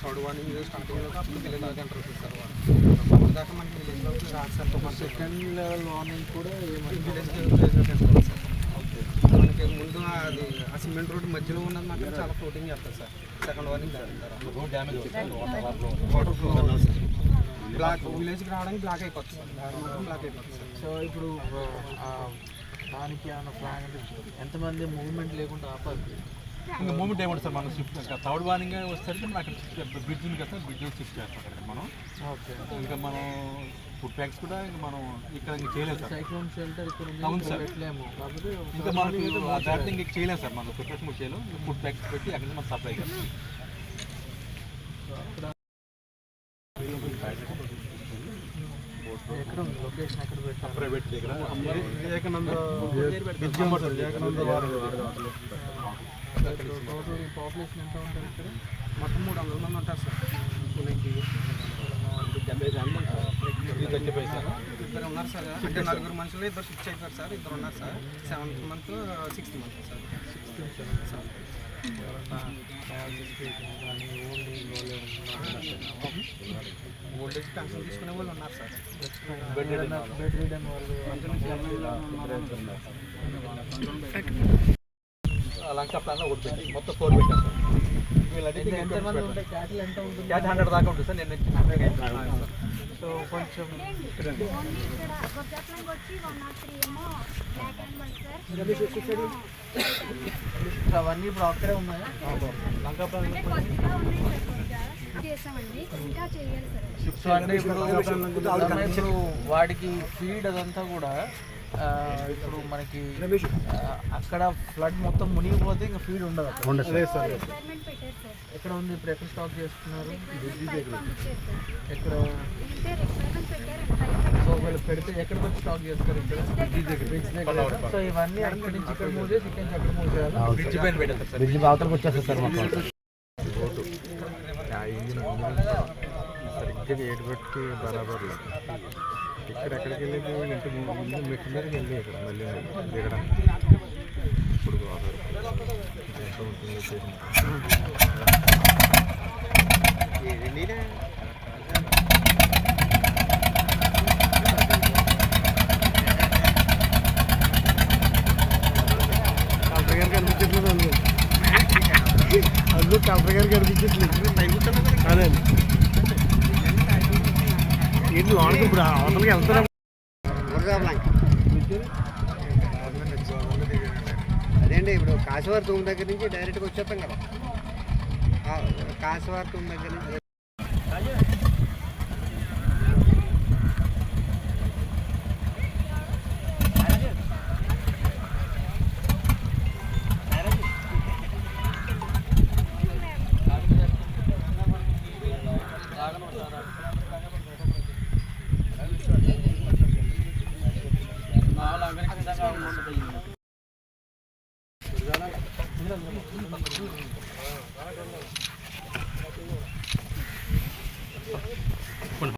Third అప్పుడు village దాకా enter అవుతుంది అప్పుడు దాకా మనకి రాదు sir first second level warning కూడా విలేజ్ సార్ మనకి ముందు అది ఆ సిమెంట్ రోడ్ మధ్యలో ఉన్నది మాత్రం చాలా ఫ్లోటింగ్ చేస్తారు sir second warning road damage water flow block విలేజ్కి రావడానికి బ్లాక్ అయిపోతుంది. దారి బ్లాక్ అయిపోతుంది. సో ఇప్పుడు దానికి ఏమైనా ప్లాన్ అంటే ఎంతమంది మూవ్మెంట్ లేకుండా ఆపాలి? ఇంకా మూమెంట్ ఏమంటుంది సార్ మనం షిఫ్ట్ థర్డ్ వార్నింగ్ వస్తే మనం అక్కడ బ్రిడ్జ్ ఉంది కదా బ్రిడ్జ్ షిఫ్ట్ చేస్తాం అక్కడ మనం. ఓకే ఇంకా మనం ఫుడ్ ప్యాక్స్ కూడా ఇంకా మనం ఇక్కడ ఇంకా చేయలేదు సార్. సైక్లోన్ షెల్టర్ ఇక్కడ అవును సార్. ఇంకా మనకు ఆ దాంట్లో ఇంకా చేయలేదు సార్ మనం ప్రిపరేషన్ కూడా చేయలేదు. ఫుడ్ ప్యాక్స్ పెట్టి అక్కడ మనం సప్లై చేస్తాం. ఎక్కడ ఉంది లొకేషన్ ఎక్కడ పెట్టారు ప్రైవేట్ దగ్గర వివేకానంద టోటల్ పాపులేషన్ ఎంత ఉంటుంది ఇక్కడ మొత్తం మూడు వందల మంది ఉంటారు సార్ ఇద్దరు ఉన్నారు సార్ అంటే నలుగురు మనుషులు ఇద్దరు షిఫ్ట్ అయిపోయారు సార్ ఇద్దరు ఉన్నారు sir seventh month sixth month sir sir old pension తీసుకునే వాళ్ళు ఉన్నారు సార్ బెడ్ వాళ్ళు లంకా ప్లాన్ ఒకటి పెట్టి మొత్తం ఫోర్ పెట్టాం సార్ ఎంత- క్యాట్ హండ్రెడ్ దాకా ఉంటుంది సార్ నేను సో కొంచెం సార్ అవన్నీ ఇప్పుడు అక్కడే ఉన్నాయా. లంకా ప్లాన్ ఇంకా చేయాలి సార్. సో అంటే ఇప్పుడు వాడికి ఫీడ్ అదంతా కూడా ఇప్పుడు మనకి అక్కడ ఫ్లడ్ మొత్తం మునిగిపోతే ఇంకా ఫీడ్ ఉండదు ఎక్కడ ఉంది? ఇప్పుడు ఎక్కడ స్టాక్ చేస్తున్నారు? ఎక్కడ? సో ఒకవేళ పెడితే ఎక్కడికి వచ్చి స్టాక్ చేస్తారు ఇక్కడ? సో ఇవన్నీ అక్కడి నుంచి ఇక్కడ మూవ్ చేసి ఇక్కడ నుంచి అక్కడ మూవ్ చేయాలి బ్రిడ్జ్ పైన పెట్టారు సార్. బ్రిడ్జ్ అవతలకు వచ్చేస్తుంది సార్ మొత్తం సరిగ్గా ఏడు పెట్టి బరాబర్ ఇక్కడ ఎక్కడికి వెళ్ళేది? ఇంటి ముందు ముందు మెట్ల మీదకి వెళ్ళి ఇక్కడ మళ్ళీ దిగడం. ఇప్పుడు గోదావరి ఎంత ఉంటుందో తెలియదు. కలెక్టర్ గారికి అందులో అందులో కలెక్టర్ గారికి అనిపించట్లేదు అదే ఏంటి లోనకి ఇప్పుడు అవతలకి వెళ్తారా అదేండి ఇప్పుడు కాశీవారి తూము దగ్గర నుంచి డైరెక్ట్గా వచ్చేస్తాం కదా. కాశీవారి తూము దగ్గర నుంచి คน